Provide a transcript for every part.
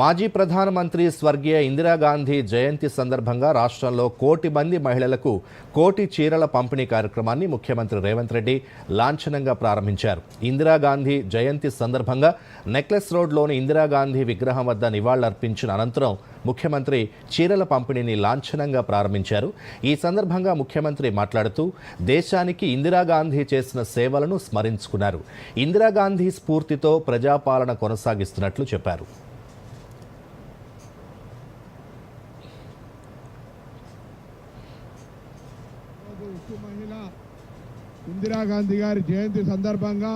మాజీ ప్రధానమంత్రి స్వర్గీయ ఇందిరాగాంధీ జయంతి సందర్భంగా రాష్ట్రంలో కోటి మంది మహిళలకు కోటి చీరల పంపిణీ కార్యక్రమాన్ని ముఖ్యమంత్రి రేవంత్ రెడ్డి లాంఛనంగా ప్రారంభించారు. ఇందిరాగాంధీ జయంతి సందర్భంగా నెక్లెస్ రోడ్లోని ఇందిరాగాంధీ విగ్రహం వద్ద నివాళులర్పించిన అనంతరం ముఖ్యమంత్రి చీరల పంపిణీని లాంఛనంగా ప్రారంభించారు. ఈ సందర్భంగా ముఖ్యమంత్రి మాట్లాడుతూ దేశానికి ఇందిరాగాంధీ చేసిన సేవలను స్మరించుకున్నారు. ఇందిరాగాంధీ స్ఫూర్తితో ప్రజాపాలన కొనసాగిస్తున్నట్లు చెప్పారు. మహిళ ఇందిరాగాంధీ గారి జయంతి సందర్భంగా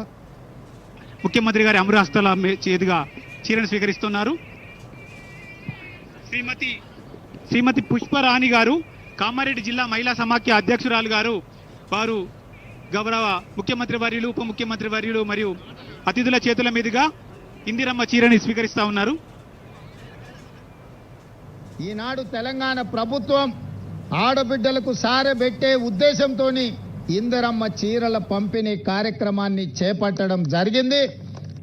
ముఖ్యమంత్రి గారి అమరహస్తల చేదుగా చీరను స్వీకరిస్తున్నారు. శ్రీమతి శ్రీమతి పుష్పరాణి గారు కామారెడ్డి జిల్లా మహిళా సమాఖ్య అధ్యక్షురాలు గారు వారు గౌరవ ముఖ్యమంత్రి వర్యులు ఉప ముఖ్యమంత్రి వర్యులు మరియు అతిథుల చేతుల మీదుగా ఇందిరమ్మ చీరని స్వీకరిస్తా ఉన్నారు. ఈనాడు తెలంగాణ ప్రభుత్వం ఆడబిడ్డలకు సారబెట్టే ఉద్దేశంతో ఇందరమ్మ చీరల పంపిణీ కార్యక్రమాన్ని చేపట్టడం జరిగింది.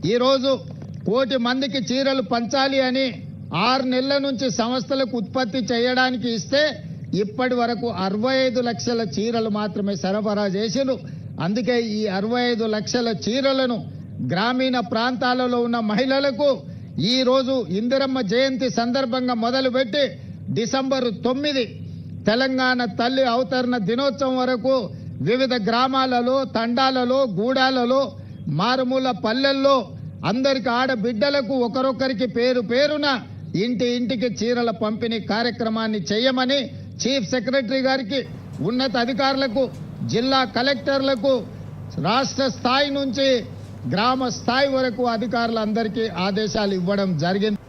ఈరోజు కోటి మందికి చీరలు పంచాలి అని ఆరు నెలల నుంచి సంస్థలకు ఉత్పత్తి చేయడానికి ఇస్తే ఇప్పటి వరకు అరవై ఐదు లక్షల చీరలు మాత్రమే సరఫరా చేసిరు అందుకే ఈ అరవై ఐదు లక్షల చీరలను గ్రామీణ ప్రాంతాలలో ఉన్న మహిళలకు ఈరోజు ఇందిరమ్మ జయంతి సందర్భంగా మొదలుపెట్టి డిసెంబర్ తొమ్మిది తెలంగాణ తల్లి అవతరణ దినోత్సవం వరకు వివిధ గ్రామాలలో తండాలలో గూడాలలో మారుమూల పల్లెల్లో అందరికి ఆడబిడ్డలకు ఒకరొకరికి పేరు పేరున ఇంటి ఇంటికి చీరల పంపిణీ కార్యక్రమాన్ని చేయమని చీఫ్ సెక్రటరీ గారికి ఉన్నత అధికారులకు జిల్లా కలెక్టర్లకు రాష్ట్ర స్థాయి నుంచి గ్రామ స్థాయి వరకు అధికారులందరికీ ఆదేశాలు ఇవ్వడం జరిగింది.